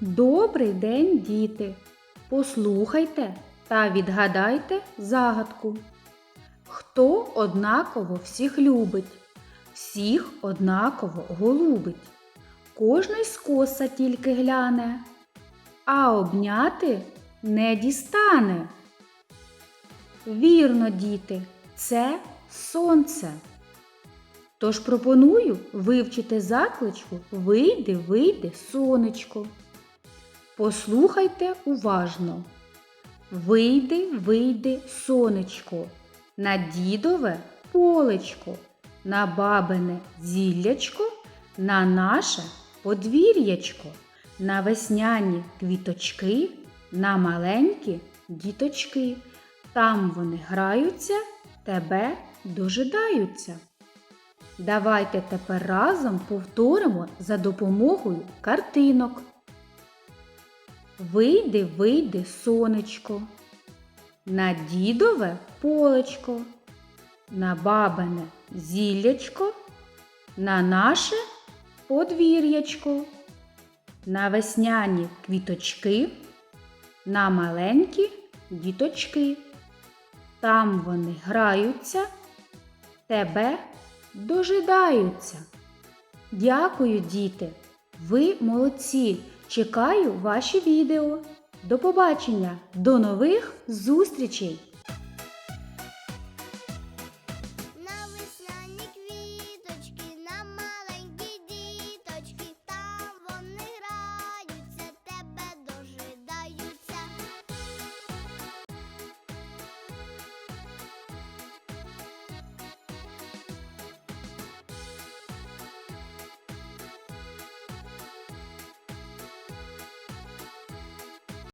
Добрий день, діти! Послухайте та відгадайте загадку. Хто однаково всіх любить, всіх однаково голубить, кожний скоса тільки гляне, а обняти не дістане. Вірно, діти, це сонце. Тож пропоную вивчити закличку Вийди, вийди, сонечко. Послухайте уважно. Вийди, вийди, сонечко, на дідове полечко, на бабине зіллячко, на наше подвір'ячко, на весняні квіточки, на маленькі діточки. Там вони граються, тебе дожидаються. Давайте тепер разом повторимо за допомогою картинок. Вийди, вийди, сонечко, на дідове полечко, на бабине зіллячко, на наше подвір'ячко, на весняні квіточки, на маленькі діточки. Там вони граються, тебе дожидаються. Дякую, діти! Ви молодці! Чекаю ваші відео. До побачення! До нових зустрічей!